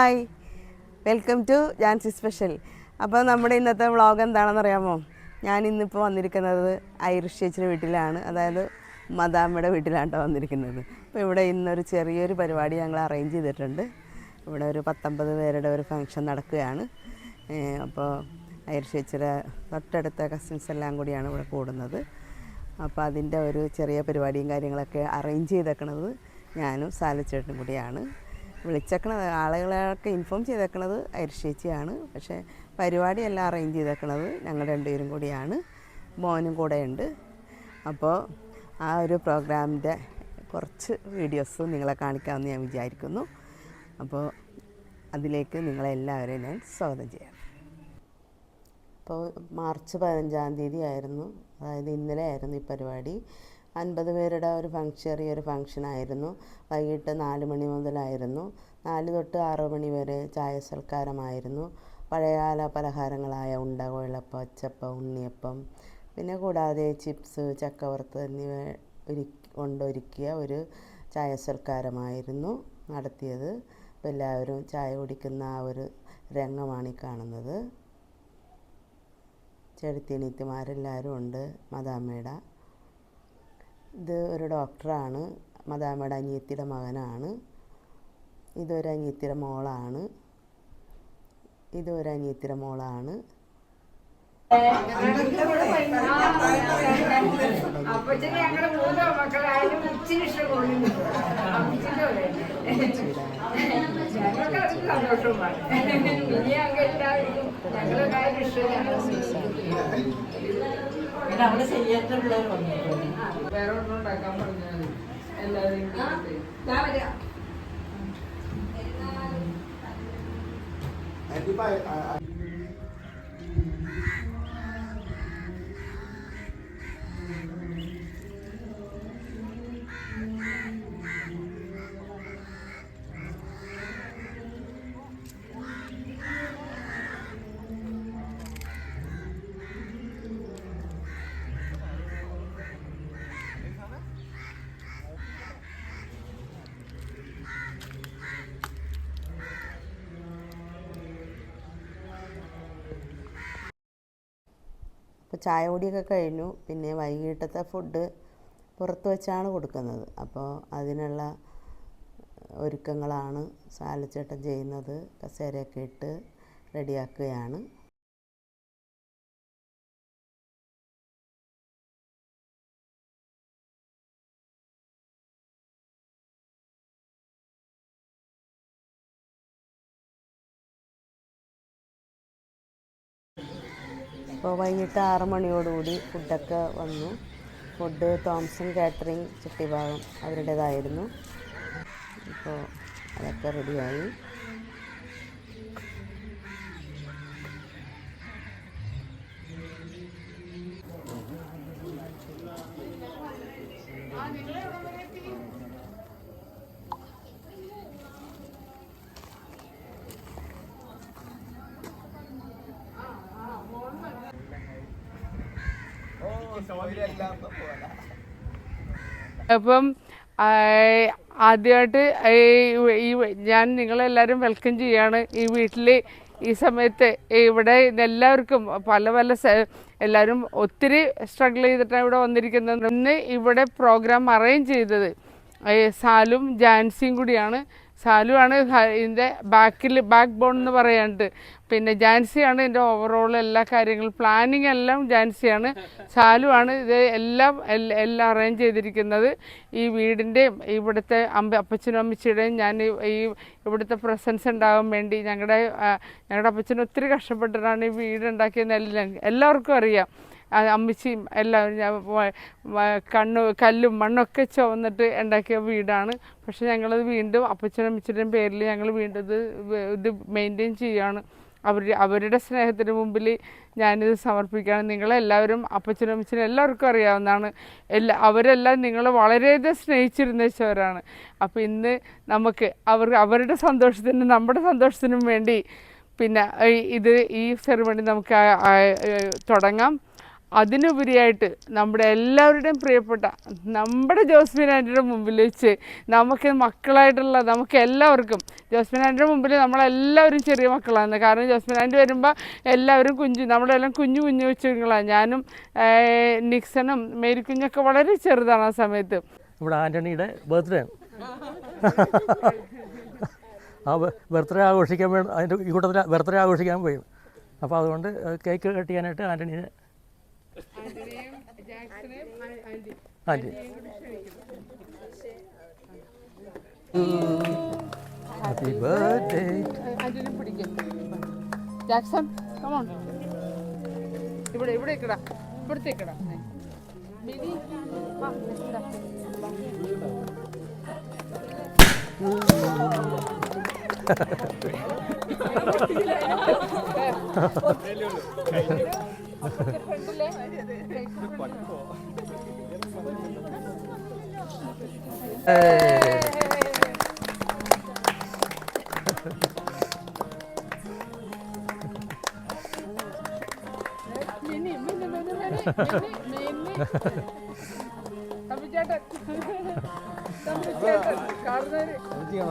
Hi welcome to Jancy special അപ്പോൾ നമ്മുടെ ഇന്നത്തെ വ്ളോഗ് എന്താണെന്ന് അറിയാമോ? ഞാൻ ഇന്നിപ്പോൾ വന്നിരിക്കുന്നത് ഐറിഷ് ചേച്ചിയുടെ വീട്ടിലാണ്. അതായത് മദാമ്മയുടെ വീട്ടിലാണ് വന്നിരിക്കുന്നത്. അപ്പോൾ ഇവിടെ ഇന്നൊരു ചെറിയൊരു പരിപാടി ഞങ്ങൾ അറേഞ്ച് ചെയ്തിട്ടുണ്ട്. ഇവിടെ ഒരു പത്തൊമ്പത് പേരുടെ ഒരു ഫംഗ്ഷൻ നടക്കുകയാണ്. അപ്പോൾ ഐറിഷ് ചേച്ചിയുടെ തൊട്ടടുത്ത കസിൻസ് എല്ലാം കൂടിയാണ് ഇവിടെ കൂടുന്നത്. അപ്പോൾ അതിന്റെ ഒരു ചെറിയ പരിപാടിയും കാര്യങ്ങളൊക്കെ അറേഞ്ച് ചെയ്തേക്കണത് ഞാനും സാലച്ചേട്ടനും കൂടിയാണ്. വിളിച്ചേക്കണത് ആളുകളെയൊക്കെ ഇൻഫോം ചെയ്തേക്കണത് അരിശേച്ചിയാണ് പക്ഷേ പരിപാടിയെല്ലാം അറേഞ്ച് ചെയ്തേക്കണത് ഞങ്ങൾ രണ്ടുപേരും കൂടിയാണ്. മോനും കൂടെ ഉണ്ട് അപ്പോൾ ആ ഒരു പ്രോഗ്രാമിന്റെ കുറച്ച് വീഡിയോസ് നിങ്ങളെ കാണിക്കാമെന്ന് ഞാൻ വിചാരിക്കുന്നു. അപ്പോൾ അതിലേക്ക് നിങ്ങളെല്ലാവരെയും ഞാൻ സ്വാഗതം ചെയ്യാം. അപ്പോൾ മാർച്ച് പതിനഞ്ചാം തീയതി ആയിരുന്നു. അതായത് ഇന്നലെ ആയിരുന്നു ഈ പരിപാടി. അൻപത് പേരുടെ ഒരു ഫങ്ഷൻ ചെറിയൊരു ഫങ്ഷനായിരുന്നു വൈകിട്ട് നാല് മണി മുതലായിരുന്നു. നാല് തൊട്ട് ആറ് മണി വരെ ചായ സൽക്കാരമായിരുന്നു. പഴയകാല പലഹാരങ്ങളായ ഉണ്ട കൊഴലപ്പം അച്ചപ്പം ഉണ്ണിയപ്പം പിന്നെ കൂടാതെ ചിപ്സ് ചക്കവറുത്ത് എന്നിവ ഒരു കൊണ്ടൊരുക്കിയ ഒരു ചായ സൽക്കാരമായിരുന്നു നടത്തിയത്. അപ്പോൾ എല്ലാവരും ചായ കുടിക്കുന്ന ആ ഒരു രംഗമാണ് ഈ കാണുന്നത്. ചെടുത്തിനീത്തിമാരെല്ലാവരും ഉണ്ട്. മദാമ്മയുടെ ഇത് ഒരു ഡോക്ടറാണ്. മദാമയുടെ അനിയത്തിയുടെ മകനാണ്. ഇതൊരു അനിയത്തിയുടെ മോളാണ്. ഇതൊരു അനിയത്തിയുടെ മോളാണ്. അപ്പച്ചന് ഞങ്ങൾ മൂന്ന് മക്കളായാലും ഇച്ചിരി ഇഷ്ടപ്പെടുന്നു അപ്പച്ചന്റെ പോലെ. ഞങ്ങൾക്ക് അത് സന്തോഷമാണ്. ഇനി ഞങ്ങൾ എല്ലാവർക്കും ഞങ്ങളെ കാര്യം ഇഷ്ടമാണ് പിന്നെ അവിടെ ചെയ്യാത്ത പിള്ളേർ വന്നിട്ടുണ്ട്. വേറെ ഒന്നും ഉണ്ടാക്കാൻ പറഞ്ഞാൽ എല്ലാവരും ഞാൻ വരാം അപ്പോൾ ചായ കുടിയൊക്കെ കഴിഞ്ഞു. പിന്നെ വൈകിട്ടത്തെ ഫുഡ് പുറത്ത് വെച്ചാണ് കൊടുക്കുന്നത്. അപ്പോൾ അതിനുള്ള ഒരുക്കങ്ങളാണ് സാലച്ചേട്ടൻ ചെയ്യുന്നത്. കസേരയൊക്കെ ഇട്ട് റെഡിയാക്കുകയാണ്. അപ്പോൾ വൈകിട്ട് ആറ് മണിയോടുകൂടി ഫുഡൊക്കെ വന്നു. ഫുഡ് തോംസൺ കാറ്ററിംഗ് ചുട്ടിഭാഗം അവരുടേതായിരുന്നു. ഇപ്പോൾ അതൊക്കെ റെഡിയായി. അപ്പം ആദ്യമായിട്ട് ഈ ഞാൻ നിങ്ങളെല്ലാവരും വെൽക്കം ചെയ്യാണ് ഈ വീട്ടിൽ ഈ സമയത്ത് ഇവിടെ എല്ലാവർക്കും പല പല എല്ലാവരും ഒത്തിരി സ്ട്രഗിൾ ചെയ്തിട്ടാണ് ഇവിടെ വന്നിരിക്കുന്നത്. ഇന്ന് ഇവിടെ പ്രോഗ്രാം അറേഞ്ച് ചെയ്തത് സാലും ജാൻസിയും കൂടിയാണ്. സാലുവാണ് ഇതിന്റെ ബാക്കിൽ ബാക്ക് ബോൺ എന്ന് പറയാണ്ട്. പിന്നെ ജാൻസിയാണ് ഇതിന്റെ ഓവറോൾ എല്ലാ കാര്യങ്ങളും. പ്ലാനിങ് എല്ലാം ജാൻസിയാണ്. സാലുവാണ് ഇത് എല്ലാം എല്ലാം അറേഞ്ച് ചെയ്തിരിക്കുന്നത്. ഈ വീടിന്റെയും ഇവിടുത്തെ അമ്പ അപ്പച്ചനും അമ്മച്ചിയുടെയും ഞാൻ ഈ- ഇവിടുത്തെ പ്രസൻസ് ഉണ്ടാകാൻ വേണ്ടി ഞങ്ങളുടെ ഞങ്ങളുടെ അപ്പച്ചൻ ഒത്തിരി കഷ്ടപ്പെട്ടിട്ടാണ് ഈ വീട് എല്ലാവർക്കും അറിയാം. അമ്മച്ചിയും എല്ലാവരും ഞാൻ കണ്ണ് കല്ലും മണ്ണൊക്കെ ചുവന്നിട്ട് ഉണ്ടാക്കിയ വീടാണ്. പക്ഷെ ഞങ്ങളത് വീണ്ടും അപ്പച്ചനും അമ്മച്ചിയുടെയും പേരിൽ ഞങ്ങൾ വീണ്ടും ഇത് ഇത് മെയിന്റെയിൻ ചെയ്യുകയാണ്. അവർ അവരുടെ സ്നേഹത്തിന് മുമ്പിൽ ഞാനിത് സമർപ്പിക്കുകയാണ്. നിങ്ങളെല്ലാവരും അപ്പച്ചനും അമ്മച്ചനും എല്ലാവർക്കും അറിയാവുന്നതാണ്. എല്ലാ അവരെല്ലാം നിങ്ങൾ വളരെയധികം സ്നേഹിച്ചിരുന്നവരാണ്. അപ്പോൾ ഇന്ന് നമുക്ക് അവർ അവരുടെ സന്തോഷത്തിന് നമ്മുടെ സന്തോഷത്തിനും വേണ്ടി പിന്നെ ഇത് ഈ സെറിമണി നമുക്ക് തുടങ്ങാം. അതിനുപരിയായിട്ട് നമ്മുടെ എല്ലാവരുടെയും പ്രിയപ്പെട്ട നമ്മുടെ ജോസ്മിൻ ആന്റിയുടെ മുമ്പിൽ വെച്ച് നമുക്ക് മക്കളായിട്ടുള്ള നമുക്ക് എല്ലാവർക്കും ജോസ്മിൻ ആന്റിയുടെ മുമ്പിൽ നമ്മളെല്ലാവരും ചെറിയ മക്കളാണ്. കാരണം ജോസ്മിൻ ആന്റി വരുമ്പോൾ എല്ലാവരും കുഞ്ഞു നമ്മളെല്ലാം കുഞ്ഞു കുഞ്ഞു കൊച്ചുങ്ങളാണ്. ഞാനും നിക്സണും മേരിക്കുഞ്ഞൊക്കെ വളരെ ചെറുതാണ് ആ സമയത്ത്. ഇവിടെ ആന്റണിയുടെ ബർത്ത്ഡേ ആണ്. ആ ബർത്ത്ഡേ ആഘോഷിക്കാൻ വേണ്ടി അതിന്റെ ഈ കൂട്ടത്തിൽ ബർത്ത്ഡേ ആഘോഷിക്കാൻ പോയി. അപ്പോൾ അതുകൊണ്ട് കേക്ക് കട്ട് ചെയ്യാനായിട്ട് ആന്റണീനെ ആന്റി ഹാപ്പി ബർത്ത്ഡേ ആന്റിനെ പിടിക്കും. ജാക്സൺ കമോൺ ഇവിടെ ഇവിടെ ഇക്കടാ. ഇവിടുത്തെ ഇക്കടാ. മിനി ആ ഇക്കടാ.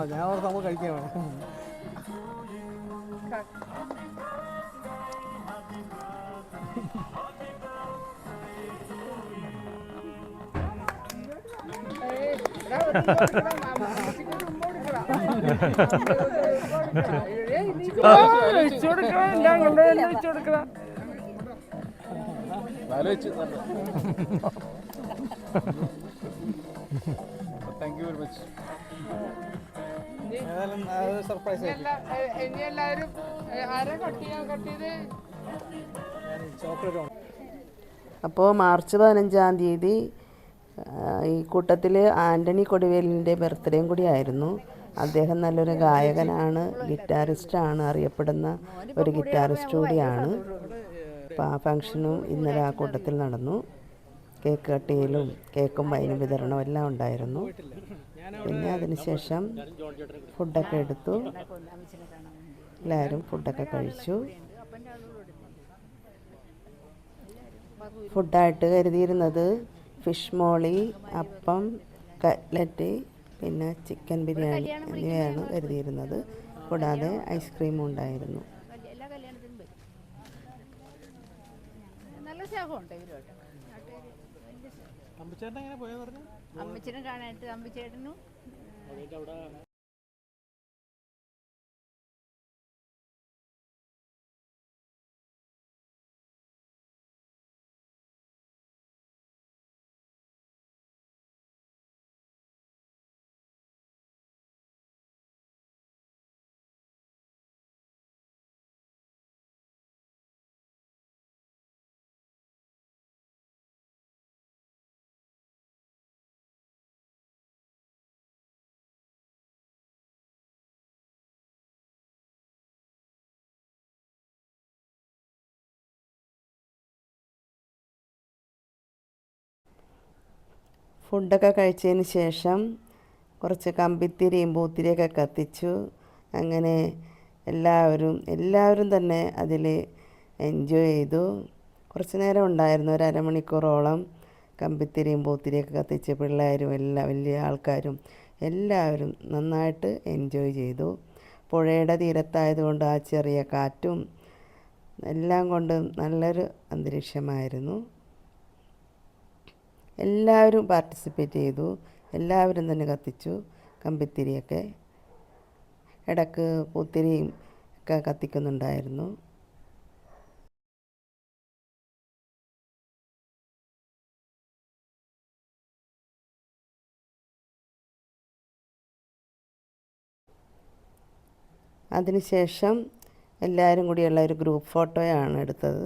ഞാൻ ഓർത്ത് നമ്മൾ കഴിക്കാൻ വേണം അത് സർപ്രൈസ് മാർച്ച് പതിനഞ്ചാം തീയതി ഈ കൂട്ടത്തിൽ ആന്റണി കൊടിവേലിന്റെ ബർത്ത്ഡേയും കൂടി ആയിരുന്നു. അദ്ദേഹം നല്ലൊരു ഗായകനാണ് ഗിറ്റാറിസ്റ്റാണ് അറിയപ്പെടുന്ന ഒരു ഗിറ്റാറിസ്റ്റ് കൂടിയാണ്. അപ്പോൾ ആ ഫങ്ഷനും ഇന്നലെ ആ കൂട്ടത്തിൽ നടന്നു. കേക്ക് കട്ടിയിലും കേക്കും വൈനും വിതരണവും എല്ലാം ഉണ്ടായിരുന്നു. പിന്നെ അതിനുശേഷം ഫുഡൊക്കെ എടുത്തു. എല്ലാവരും ഫുഡൊക്കെ കഴിച്ചു. ഫുഡായിട്ട് കരുതിയിരുന്നത് ഫിഷ് മോളി അപ്പം കട്ട്ലറ്റ് പിന്നെ ചിക്കൻ ബിരിയാണി എന്നിവയാണ് കരുതിയിരുന്നത്. കൂടാതെ ഐസ്ക്രീമും ഉണ്ടായിരുന്നു. അമ്മച്ചേട്ടനും കാണാനായിട്ട് വരും ഫുഡൊക്കെ കഴിച്ചതിന് ശേഷം കുറച്ച് കമ്പിത്തിരിയും പൂത്തിരിയൊക്കെ കത്തിച്ചു. അങ്ങനെ എല്ലാവരും എല്ലാവരും തന്നെ അതിൽ എൻജോയ് ചെയ്തു. കുറച്ച് നേരം ഉണ്ടായിരുന്നു ഒരു അരമണിക്കൂറോളം കമ്പിത്തിരിയും പൂത്തിരിയൊക്കെ കത്തിച്ച് പിള്ളേരും എല്ലാ വലിയ ആൾക്കാരും എല്ലാവരും നന്നായിട്ട് എൻജോയ് ചെയ്തു. പുഴയുടെ തീരത്തായതുകൊണ്ട് ആ ചെറിയ കാറ്റും എല്ലാം കൊണ്ടും നല്ലൊരു അന്തരീക്ഷമായിരുന്നു. എല്ലാവരും പാർട്ടിസിപ്പേറ്റ് ചെയ്തു. എല്ലാവരും തന്നെ കത്തിച്ചു. കമ്പിത്തിരിയൊക്കെ. ഇടയ്ക്ക് പൂത്തിരിയും ഒക്കെ കത്തിക്കുന്നുണ്ടായിരുന്നു. അതിനുശേഷം എല്ലാവരും കൂടിയുള്ള ഒരു ഗ്രൂപ്പ് ഫോട്ടോയാണ് എടുത്തത്.